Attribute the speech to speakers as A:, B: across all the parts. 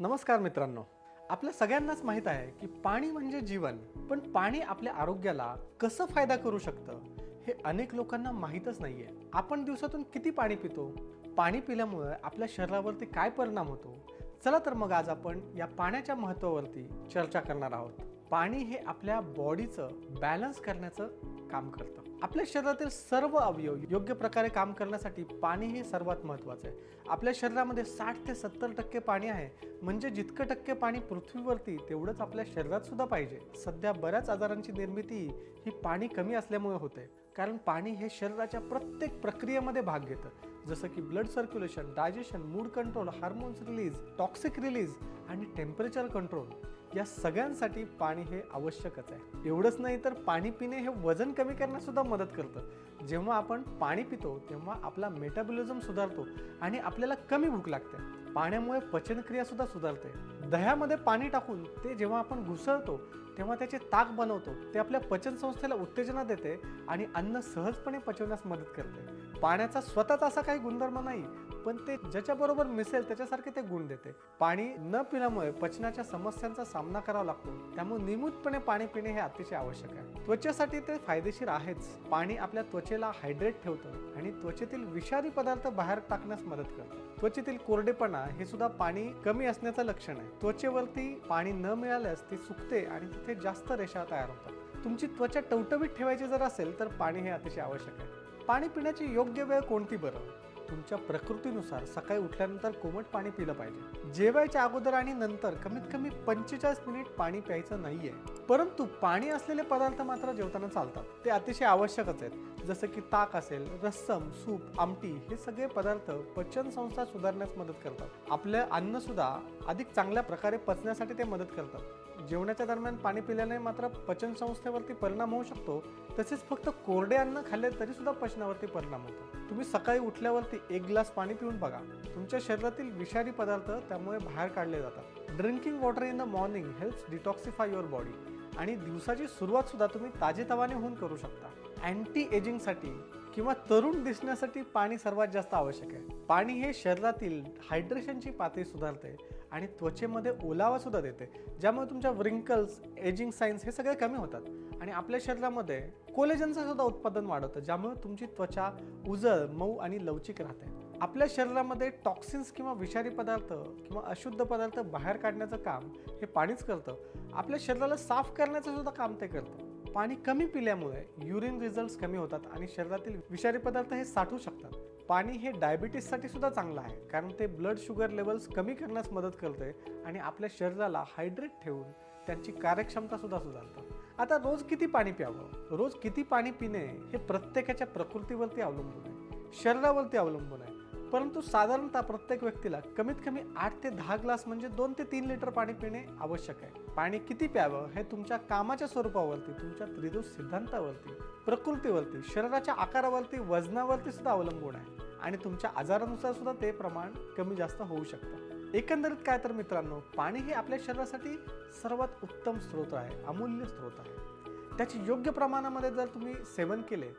A: नमस्कार मित्रांनो. आपल्या सगळ्यांनाच माहीत आहे की पाणी म्हणजे जीवन पण पाणी आपल्या आरोग्याला कसं फायदा करू शकतं हे अनेक लोकांना माहीतच नाहीये. आपण दिवसातून किती पाणी पितो? पाणी पिल्यामुळे आपल्या शरीरावरती काय परिणाम होतो? चला तर मग आज आपण या पाण्याच्या महत्त्वावरती चर्चा करणार आहोत. पाणी हे आपल्या बॉडीचं बॅलन्स करण्याचं काम करतं. आपल्या शरीरातील सर्व अवयव योग्य प्रकारे काम करण्यासाठी पाणी हे सर्वात महत्त्वाचं आहे. आपल्या शरीरामध्ये साठ ते सत्तर टक्के पाणी आहे. म्हणजे जितकं टक्के पाणी पृथ्वीवरती तेवढंच आपल्या शरीरात सुद्धा पाहिजे. सध्या बऱ्याच आजारांची निर्मिती ही पाणी कमी असल्यामुळे होते. कारण पाणी हे शरीराच्या प्रत्येक प्रक्रियेमध्ये भाग घेतं. जसं की blood circulation digestion mood control hormones release toxic release आणि टेम्परेचर कंट्रोल. या सगळ्यांसाठी पाणी हे आवश्यकच आहे. एवढंच नाही तर पाणी पिणे हे वजन कमी करण्यास सुद्धा मदत करतं. जेव्हा आपण पाणी पितो तेव्हा आपला मेटाबॉलिझम सुधारतो आणि आपल्याला कमी भूक लागते. पाण्यामुळे पचनक्रिया सुद्धा सुधारते. दह्यामध्ये पाणी टाकून ते जेव्हा आपण घुसळतो तेव्हा त्याचे ताक बनवतो ते आपल्या पचनसंस्थेला उत्तेजना देते आणि अन्न सहजपणे पचवण्यास मदत करते. पाण्याचा स्वतःच असा काही गुणधर्म नाही पण ते ज्याच्याबरोबर मिसेल त्याच्यासारखे ते गुण देते. पाणी न पिल्यामुळे पचनाच्या समस्यांचा सामना करावा लागतो. त्यामुळे नियमितपणे पाणी पिणे हे अतिशय आवश्यक आहे. त्वचेसाठी ते फायदेशीर आहेच. पाणी आपल्या त्वचेला हायड्रेट ठेवतं आणि त्वचेतील विषारी पदार्थ बाहेर टाकण्यास मदत करतं. त्वचेतील कोरडेपणा हे सुद्धा पाणी कमी असण्याचं लक्षण आहे. त्वचेवरती पाणी न मिळाल्यास ती सुकते आणि तिथे जास्त रेषा तयार होतात. तुमची त्वचा टवटवीत ठेवायची जर असेल तर पाणी हे अतिशय आवश्यक आहे. पाणी पिण्याची योग्य वेळ कोणती बरं? तुमच्या प्रकृतीनुसार सकाळी उठल्यानंतर कोमट पाणी पिलं पाहिजे. जेवायच्या अगोदर आणि नंतर कमीत कमी पंचेचाळीस मिनिट पाणी प्यायचं नाहीये. परंतु पाणी असलेले पदार्थ मात्र जेवताना चालतात. ते अतिशय आवश्यकच आहेत. जसं की ताक असेल रस्सम सूप आमटी हे सगळे पदार्थ पचन संस्था सुधारण्यास मदत करतात. आपलं अन्न सुद्धा अधिक चांगल्या प्रकारे पचण्यासाठी ते मदत करतात. जेवणाच्या दरम्यान पाणी पिल्याने मात्र पचन संस्थेवरती परिणाम होऊ शकतो. तसेच फक्त कोरडे अन्न खाल्ले तरी सुद्धा पचनावरती परिणाम होतो. तुम्ही सकाळी उठल्यावरती एक ग्लास पाणी पिऊन बघा. तुमच्या शरीरातील विषारी पदार्थ त्यामुळे बाहेर काढले जातात. Drinking water in the morning helps detoxify your body. आणि दिवसाची सुरुवात सुद्धा तुम्ही ताजेतवाने होऊन करू शकता. अँटी एजिंगसाठी किंवा तरुण दिसण्यासाठी पाणी सर्वात जास्त आवश्यक आहे. पाणी हे शरीरातील हायड्रेशनची पातळी सुधारते आणि त्वचेमध्ये ओलावा सुद्धा देते ज्यामुळे तुमच्या व्रिंकल्स एजिंग साइन्स हे सगळे कमी होतात. आणि आपल्या शरीरामध्ये कोलेजनचं सुद्धा उत्पादन वाढवतं ज्यामुळे तुमची त्वचा उजळ मऊ आणि लवचिक राहते. आपल्या शरीरामध्ये टॉक्सिन्स किंवा विषारी पदार्थ किंवा अशुद्ध पदार्थ बाहेर काढण्याचं काम हे पाणीच करतं. आपल्या शरीराला साफ करण्याचं सुद्धा काम ते करतं. पाणी कमी पिल्यामुळे युरिन रिझल्ट कमी होतात आणि शरीरातील विषारी पदार्थ हे साठू शकतात. पाणी हे डायबिटीससाठी सुद्धा चांगलं आहे कारण ते ब्लड शुगर लेवल्स कमी करण्यास मदत करते आणि आपल्या शरीराला हायड्रेट ठेवून त्यांची कार्यक्षमता सुद्धा सुधारतं. आता रोज किती पाणी प्यावं? रोज किती पाणी पिणे हे प्रत्येकाच्या प्रकृतीवरती अवलंबून आहे. शरीरावरती अवलंबून आहे. परंतु साधारणतः प्रत्येक व्यक्तीला कमीत कमी आठ ते दहा ग्लास म्हणजे दोन ते तीन लिटर पाणी पिणे आवश्यक आहे. पाणी किती प्यावं हे तुमच्या कामाच्या स्वरूपावरती तुमच्या त्रिदोष सिद्धांतावरती प्रकृतीवरती शरीराच्या आकारावरती वजनावरती सुद्धा अवलंबून आहे. आणि तुमच्या आजारानुसार सुद्धा ते प्रमाण कमी जास्त होऊ शकतं. एकंदरीत काय तर मित्रांनो पाणी हे आपल्या शरीरासाठी सर्वात उत्तम स्रोत आहे अमूल्य स्रोत आहे. त्याचे योग्य प्रमाणामध्ये जर तुम्ही सेवन केले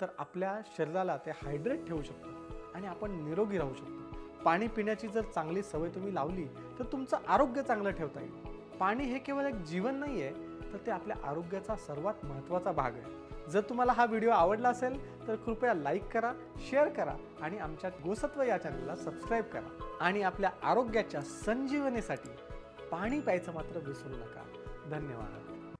A: तर आपल्या शरीराला ते हायड्रेट ठेवू शकतो. आणि आपण निरोगी राहू शकतो. पाणी पिण्याची जर चांगली सवय तुम्ही लावली तर तुमचं आरोग्य चांगलं ठेवता येईल. पाणी हे केवळ एक जीवन नाही आहे तर ते आपल्या आरोग्याचा सर्वात महत्त्वाचा भाग आहे. जर तुम्हाला हा व्हिडिओ आवडला असेल तर कृपया लाईक करा शेअर करा आणि आमच्या गोसत्व या चॅनलला सबस्क्राईब करा. आणि आपल्या आरोग्याच्या संजीवनेसाठी पाणी प्यायचं मात्र विसरू नका. धन्यवाद.